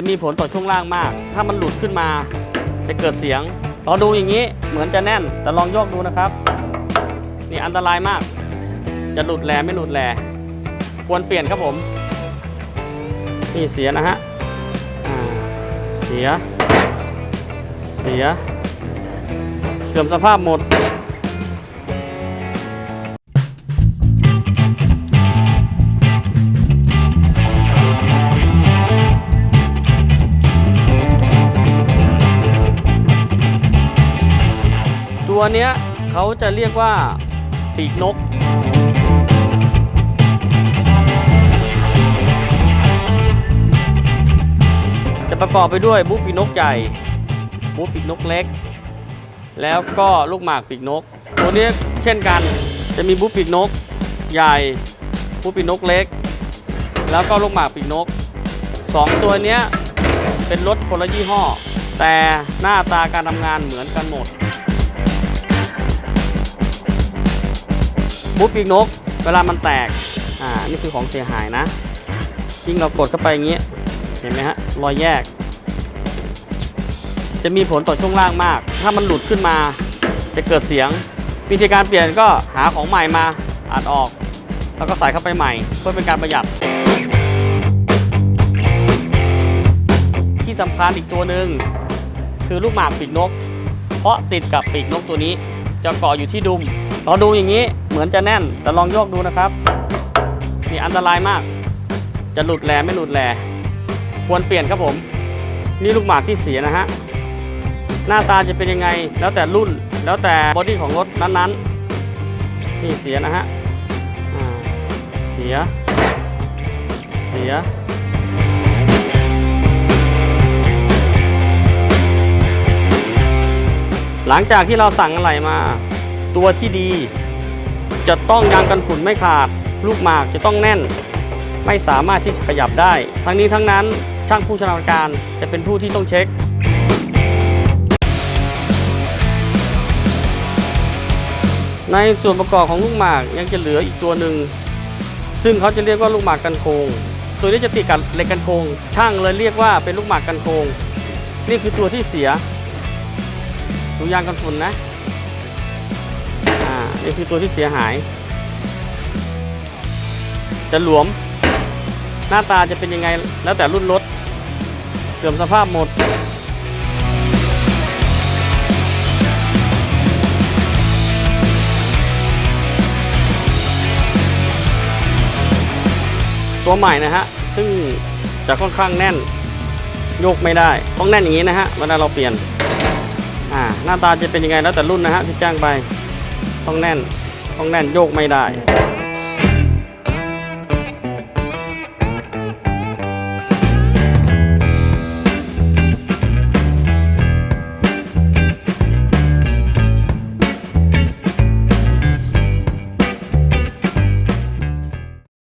จะมีผลต่อช่วงล่างมาก ถ้ามันหลุดขึ้นมาจะเกิดเสียงเราดูอย่างนี้เหมือนจะแน่น แต่ลองโยกดูนะครับ นี่อันตรายมาก จะหลุดแลไม่หลุดแลควรเปลี่ยนครับผม นี่เสียนะฮะเสีย เสีย เสื่อมสภาพหมด ตัวเนี้ยเขาจะเรียกว่าปีกนก จะประกอบไปด้วยบูปีกนกใหญ่บูปีกนกเล็ก แล้วก็ลูกหมากปีกนก ตัวนี้เช่นกันจะมีบูปีกนกใหญ่บูปีกนกเล็ก แล้วก็ลูกหมากปีกนกสองตัวเนี้ยเป็นรถคนละยี่ห้อ แต่หน้าตาการทำงานเหมือนกันหมด บูปีกนก เวลามันแตก อ่า นี่คือของเสียหายนะ ยิ่งเรากดเข้าไปอย่างนี้ย เห็นไหมฮะ รอยแยก จะมีผลต่อช่วงล่างมาก ถ้ามันหลุดขึ้นมา จะเกิดเสียง วิธีการเปลี่ยนก็หาของใหม่มาอัดออก แล้วก็ใส่เข้าไปใหม่ เพื่อเป็นการประหยัด ที่สำคัญอีกตัวหนึ่งคือลูกหมากปีกนก เพราะติดกับปีกนกตัวนี้ จะเกาะอยู่ที่ดุม เราดูอย่างนี้เหมือนจะแน่น แต่ลองโยกดูนะครับนี่อันตรายมาก จะหลุดแลไม่หลุดแลควรเปลี่ยนครับผม นี่ลูกหมากที่เสียนะฮะ หน้าตาจะเป็นยังไง แล้วแต่รุ่น แล้วแต่บอดี้ของรถนั้นๆ นี่เสียนะฮะเสีย เสียหลังจากที่เราสั่งอะไรมา ตัวที่ดี จะต้องยางกันฝุ่นไม่ขาด ลูกหมากจะต้องแน่น ไม่สามารถที่จะขยับได้ ทั้งนี้ทั้งนั้นช่างผู้ชำนาญการจะเป็นผู้ที่ต้องเช็คในส่วนประกอบของลูกหมากยังจะเหลืออีกตัวหนึ่ง ซึ่งเขาจะเรียกว่าลูกหมากกันโคง ตัวนี้จะติดกับเหล็กกันโคงช่างเลยเรียกว่าเป็นลูกหมากกันโคง นี่คือตัวที่เสียดูยางกันฝุ่นนะ นี่คือตัวที่เสียหาย จะหลวม หน้าตาจะเป็นยังไงแล้วแต่รุ่นรถเสื่อมสภาพหมดตัวใหม่นะฮะ ซึ่งจะค่อนข้างแน่น โยกไม่ได้ ต้องแน่นอย่างนี้นะฮะ เวลาเราเปลี่ยน อ่า หน้าตาจะเป็นยังไงแล้วแต่รุ่นนะฮะที่จ้างไป ต้องแน่น ต้องแน่นโยกไม่ได้